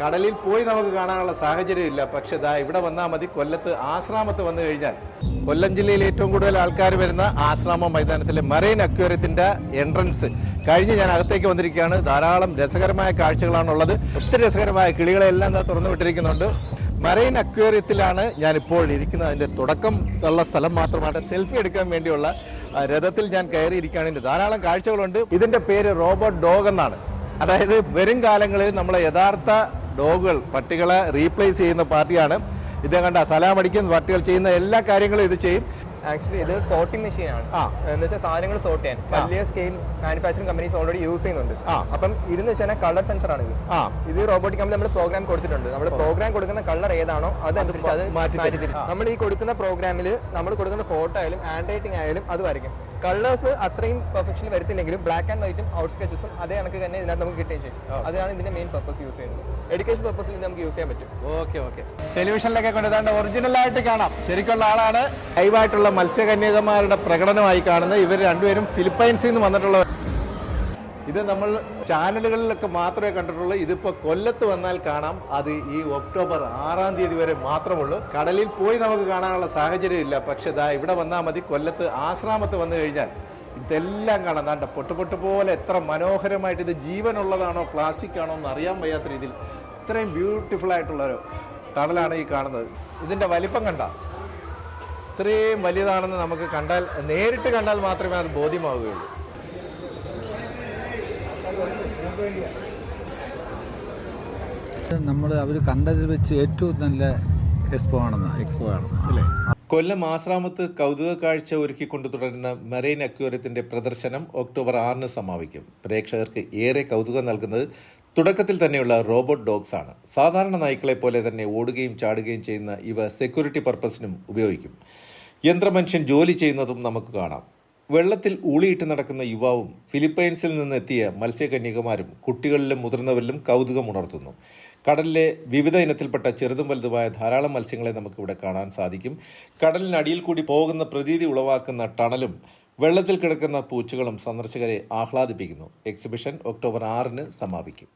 കടലിൽ പോയി നമുക്ക് കാണാനുള്ള സാഹചര്യം ഇല്ല. പക്ഷെ ദാ ഇവിടെ വന്നാൽ മതി. കൊല്ലത്ത് ആശ്രാമത്ത് വന്നു കഴിഞ്ഞാൽ കൊല്ലം ജില്ലയിൽ ഏറ്റവും കൂടുതൽ ആൾക്കാർ വരുന്ന ആശ്രാമ മൈതാനത്തിലെ മറൈൻ അക്വേറിയത്തിന്റെ എൻട്രൻസ് കഴിഞ്ഞ് ഞാൻ അകത്തേക്ക് വന്നിരിക്കുകയാണ്. ധാരാളം രസകരമായ കാഴ്ചകളാണുള്ളത്. ഒത്തിരി രസകരമായ കിളികളെല്ലാം ദാ തുറന്നു വിട്ടിരിക്കുന്നുണ്ട്. മറൈൻ അക്വേറിയത്തിലാണ് ഞാനിപ്പോൾ ഇരിക്കുന്നത്. അതിന്റെ തുടക്കം ഉള്ള സ്ഥലം മാത്രമാണ്. സെൽഫി എടുക്കാൻ വേണ്ടിയുള്ള രഥത്തിൽ ഞാൻ കയറിയിരിക്കുകയാണ്. ഇതിന്റെ ധാരാളം കാഴ്ചകളുണ്ട്. ഇതിന്റെ പേര് റോബോട്ട് ഡോഗ് എന്നാണ്. അതായത് വരും കാലങ്ങളിൽ നമ്മളെ യഥാർത്ഥ ഡോഗുകൾ പട്ടികളെ റീപ്ലേസ് ചെയ്യുന്ന പാർട്ടിയാണ്. ഇതേ കണ്ട സലാം അടിക്കുന്ന പട്ടികൾ ചെയ്യുന്ന എല്ലാ കാര്യങ്ങളും ഇത് ചെയ്യും. ആക്ച്വലി ഇത് സോർട്ടിംഗ് മെഷീൻ ആണ്. എന്ന് വെച്ചാൽ സാധനങ്ങൾ സോർട്ട് ചെയ്യാൻ. വലിയ scale manufacturing companies already use ചെയ്യുന്നുണ്ട്. അപ്പം ഇതെന്ന് വെച്ചാൽ കളർ സെൻസർ ആണ് ഇത്. ഇത് റോബോട്ടിക് കമ്പനി നമ്മൾ പ്രോഗ്രാം കൊടുത്തിട്ടുണ്ട്. നമ്മൾ പ്രോഗ്രാം കൊടുക്കുന്ന കളർ ഏതാണോ അതനുസരിച്ച് അത് മാറ്റി നമ്മൾ ഈ കൊടുക്കുന്ന പ്രോഗ്രാമിൽ നമ്മൾ കൊടുക്കുന്ന ഫോട്ടോ ആയാലും ഹാൻഡ് റൈറ്റിംഗ് ആയാലും അത് വരയ്ക്കും. കളേഴ്സ് അത്രയും പെർഫെക്ഷൻ വരത്തില്ലെങ്കിലും ബ്ലാക്ക് ആൻഡ് വൈറ്റും ഔട്ട് സ്കെച്ചസും അതേ കണക്ക് തന്നെ ഇതിനകത്ത് നമുക്ക് കിട്ടുകയും ചെയ്യും. അതാണ് ഇതിന്റെ മെയിൻ പർപ്പസ് യൂസ് ചെയ്യുന്നത്. എഡ്യൂക്കേഷൻ പർപ്പസിൽ നമുക്ക് യൂസ് ചെയ്യാൻ പറ്റും. ഓക്കെ ഓക്കെ ടെലിവിഷനിലൊക്കെ കൊണ്ടുതാണ്ട് ഒറിജിനൽ ആയിട്ട് കാണാം. ശരിക്കുള്ള ആളാണ്. ലൈവായിട്ടുള്ള മത്സ്യകന്യകമാരുടെ പ്രകടനമായി കാണുന്നത്. ഇവർ രണ്ടുപേരും ഫിലിപ്പൈൻസിൽ നിന്ന് വന്നിട്ടുള്ള ഇത് നമ്മൾ ചാനലുകളിലൊക്കെ മാത്രമേ കണ്ടിട്ടുള്ളൂ. ഇതിപ്പോ കൊല്ലത്ത് വന്നാൽ കാണാം. അത് ഈ ഒക്ടോബർ ആറാം തീയതി വരെ മാത്രമുള്ളൂ. കടലിൽ പോയി നമുക്ക് കാണാനുള്ള സാഹചര്യം ഇല്ല. പക്ഷെ ദാ ഇവിടെ വന്നാൽ മതി. കൊല്ലത്ത് ആശ്രാമത്ത് വന്നു കഴിഞ്ഞാൽ ഇതെല്ലാം കാണാം. ദാണ്ട പൊട്ട് പൊട്ട് പോലെ എത്ര മനോഹരമായിട്ട് ഇത് ജീവനുള്ളതാണോ പ്ലാസ്റ്റിക് ആണോ എന്ന് അറിയാൻ വയ്യാത്ത രീതിയിൽ ഇത്രയും ബ്യൂട്ടിഫുൾ ആയിട്ടുള്ള ഒരു കടലാണ് ഈ കാണുന്നത്. ഇതിന്റെ വലിപ്പം കണ്ട? ഇത്രയും വലിയതാണെന്ന് നമുക്ക് കണ്ടാൽ നേരിട്ട് കണ്ടാൽ മാത്രമേ അത് ബോധ്യമാവുകയുള്ളൂ. നമ്മൾ അവർ കണ്ടതിൽ വെച്ച് ഏറ്റവും നല്ല എക്സ്പോ ആണെന്ന് എക്സ്പോ ആണ് അല്ലേ? കൊല്ലം ആശ്രാമത്ത് കൗതുക കാഴ്ച ഒരുക്കിക്കൊണ്ട് തുടരുന്ന മെറൈൻ അക്വേറിയത്തിന്റെ പ്രദർശനം ഒക്ടോബർ ആറിന് സമാപിക്കും. പ്രേക്ഷകർക്ക് ഏറെ കൗതുകം നൽകുന്നത് തുടക്കത്തിൽ തന്നെയുള്ള റോബോട്ട് ഡോഗ്സ് ആണ്. സാധാരണ നായ്ക്കളെ പോലെ തന്നെ ഓടുകയും ചാടുകയും ചെയ്യുന്ന ഇവ സെക്യൂരിറ്റി പർപ്പസിനും ഉപയോഗിക്കും. യന്ത്രമനുഷ്യൻ ജോലി ചെയ്യുന്നതും നമുക്ക് കാണാം. വെള്ളത്തിൽ ഊളിയിട്ട് നടക്കുന്ന യുവാവും ഫിലിപ്പൈൻസിൽ നിന്നെത്തിയ മത്സ്യകന്യകമാരും കുട്ടികളിലും മുതിർന്നവരിലും കൗതുകമുണർത്തുന്നു കടലിലെ വിവിധ ഇനത്തിൽപ്പെട്ട ചെറുതും വലുതുമായ ധാരാളം മത്സ്യങ്ങളെ നമുക്കിവിടെ കാണാൻ സാധിക്കും. കടലിനടിയിൽ കൂടി പോകുന്ന പ്രതീതി ഉളവാക്കുന്ന ടണലും വെള്ളത്തിൽ കിടക്കുന്ന പൂച്ചകളും സന്ദർശകരെ ആഹ്ലാദിപ്പിക്കുന്നു. എക്സിബിഷൻ ഒക്ടോബർ ആറിന് സമാപിക്കും.